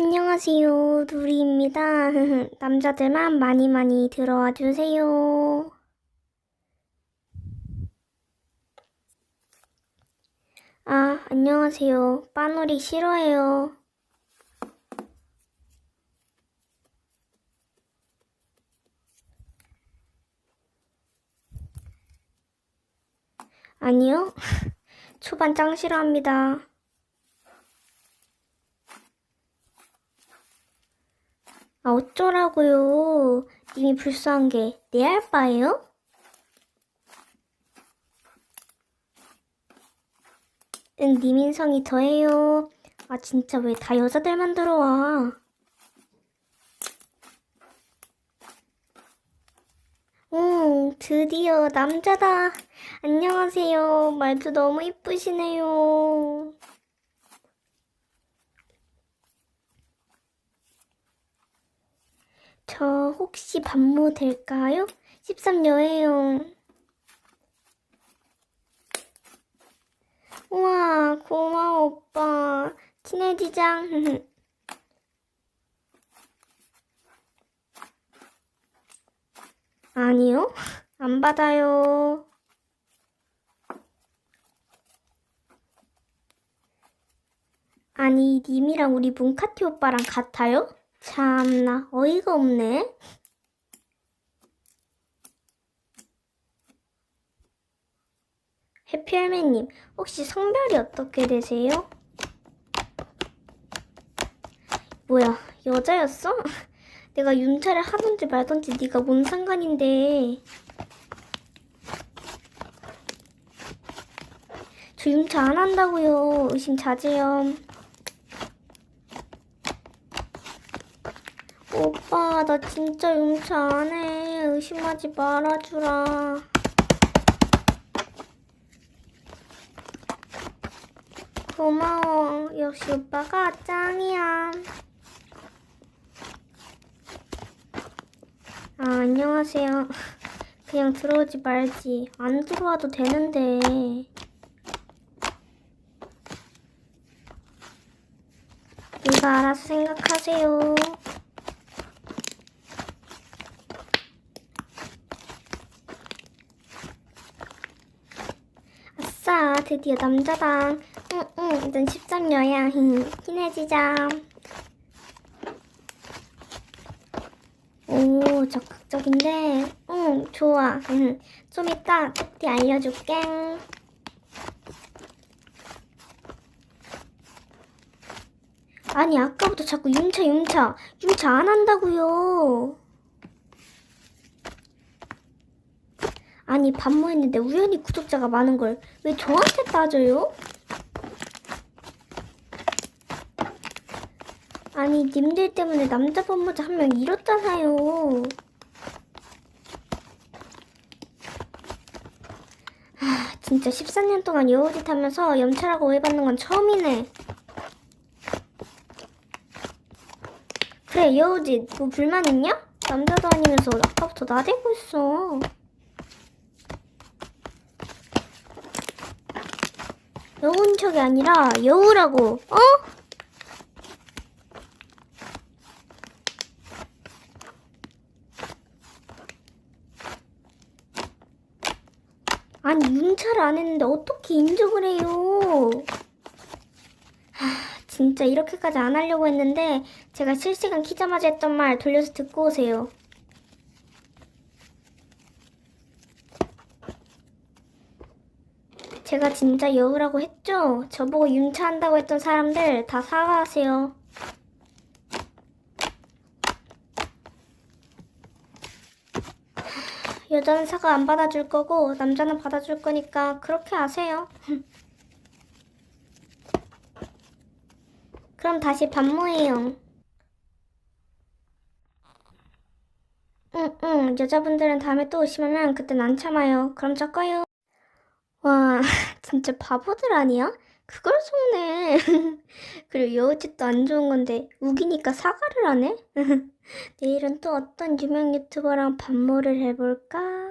안녕하세요, 누리입니다. 남자들만 많이 많이 들어와 주세요. 아, 안녕하세요. 빠놀이 싫어해요. 아니요. 초반 짱 싫어합니다. 아, 어쩌라고요. 님이 불쌍한 게 내 알바예요? 응, 님 인성이 더해요. 아, 진짜 왜 다 여자들만 들어와? 응, 드디어 남자다. 안녕하세요. 말도 너무 이쁘시네요. 저 혹시 반모 될까요? 13여예요. 우와, 고마워, 오빠. 친해지자. 아니요, 안 받아요. 아니, 님이랑 우리 문카티 오빠랑 같아요? 참나, 어이가 없네. 해피할매님, 혹시 성별이 어떻게 되세요? 뭐야, 여자였어? 내가 윤차를 하던지 말던지 네가 뭔 상관인데. 저 윤차 안 한다고요. 의심 자제요. 오빠, 나 진짜 윤차 안 해. 의심하지 말아주라. 고마워. 역시 오빠가 짱이야. 아, 안녕하세요. 그냥 들어오지 말지. 안 들어와도 되는데. 네가 알아서 생각하세요. 아싸, 드디어 남자다. 응, 응, 넌 13여야. 친해지자. 오, 적극적인데. 응, 좋아. 응, 좀 이따 톡디 알려줄게. 아니, 아까부터 자꾸 윤차, 윤차. 윤차 안 한다고요. 아니, 반모했는데 우연히 구독자가 많은 걸 왜 저한테 따져요? 아니, 님들 때문에 남자 반모자 한 명 잃었잖아요. 아, 진짜 14년 동안 여우짓 하면서 염찰하고 오해받는 건 처음이네. 그래, 여우짓, 뭐 불만 있냐? 남자도 아니면서 아까부터 나대고 있어. 여우인 척이 아니라 여우라고, 어? 아니, 윤차를 안 했는데 어떻게 인정을 해요? 하, 진짜 이렇게까지 안 하려고 했는데 제가 실시간 키자마자 했던 말 돌려서 듣고 오세요. 제가 진짜 여우라고 했죠? 저보고 윤차한다고 했던 사람들 다 사과하세요. 여자는 사과 안 받아줄 거고 남자는 받아줄 거니까 그렇게 하세요. 그럼 다시 반모해요. 응, 응. 여자분들은 다음에 또 오시면 그땐 안 참아요. 그럼 저거요. 와, 진짜 바보들 아니야? 그걸 속네. 그리고 여우짓도 안 좋은 건데 우기니까 사과를 하네? 내일은 또 어떤 유명 유튜버랑 반모를 해볼까?